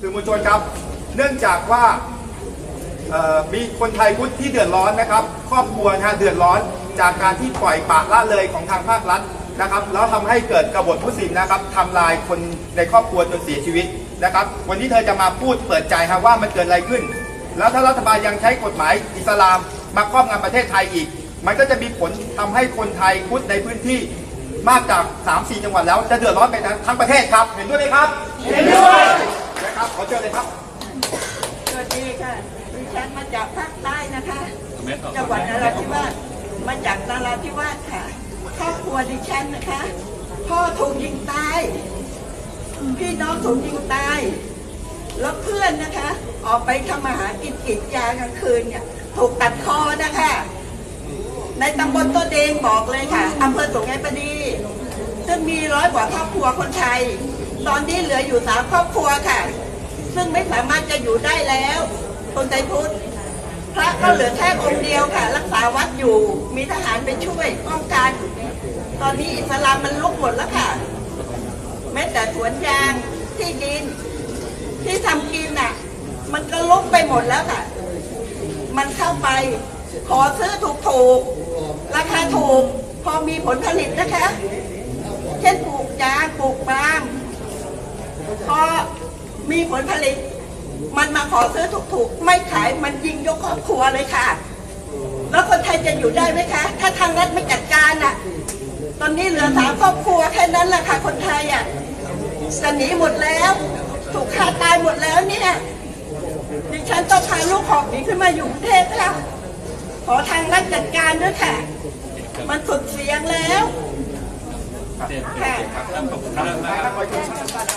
สื่อมวลชนครับ เนื่องจากว่ามีคนไทยพุทธที่เดือดร้อนนะครับ ครอบครัวนะฮะเดือดร้อนจากการที่ปล่อยปละละเลยของทางภาครัฐนะครับ แล้วทำให้เกิดกบฏมุสลิมนะครับทำลายคนในครอบครัวจนเสียชีวิตนะครับ วันนี้เธอจะมาพูดเปิดใจฮะว่ามันเกิดอะไรขึ้น แล้วถ้ารัฐบาลยังใช้กฎหมายอิสลามมาครอบงำประเทศไทยอีก มันก็จะมีผลทำให้คนไทยพุทธในพื้นที่มากจาก 3-4 จังหวัดแล้วจะเดือดร้อนไปทั้งประเทศครับ เห็นด้วยไหมครับ เห็นด้วย ครับขอเชิญเลยครับสวัสดีค่ะดิฉันมาจากภาคใต้นะคะ จังหวัดนราธิวาส มาจากนราธิวาสค่ะ ครอบครัวดิฉันนะคะ พ่อถูกยิงตาย พี่น้องถูกยิงตาย แล้วเพื่อนนะคะ ออกไปทำมาหากินกรีดยางกลางคืนเนี่ยถูกตัดคอนะคะ ในตำบลตัวเดงบอกเลยค่ะอำเภอสุงไหงประดี ซึ่งมีร้อยกว่าครอบครัวคนไทย ตอนนี้เหลืออยู่สามครอบครัวค่ะ ซึ่งไม่สามารถจะอยู่ได้แล้ว คนไทยพุทธพระก็เหลือแค่องค์เดียวค่ะ รักษาวัดอยู่ มีทหารไปช่วยป้องกัน ตอนนี้อิสลามมันลุกหมดแล้วค่ะ แม้แต่สวนยางที่ดิน ที่ทำกินน่ะ มันก็ลุกไปหมดแล้วค่ะ มันเข้าไปขอซื้อถูกถูกๆราคาถูก พอมีผลผลิตนะคะ เช่นปลูกยางปลูกปาล์มพอ มีผลผลิต มันมาขอซื้อถูกๆ ไม่ขายมันยิงยกครอบครัวเลยค่ะ แล้วคนไทยจะอยู่ได้ไหมคะ ถ้าทางรัฐไม่จัดการอะ ตอนนี้เหลือสามครอบครัวแค่นั้นแหละค่ะ คนไทยอะจะหนีหมดแล้ว ถูกฆ่าตายหมดแล้วเนี่ยดิฉันต้องพาลูกหอบหนีขึ้นมาอยู่กรุงเทพค่ะ ขอทางรัฐจัดการด้วยค่ะ มันสุดเสียงแล้ว ค่ะขอบคุณครับ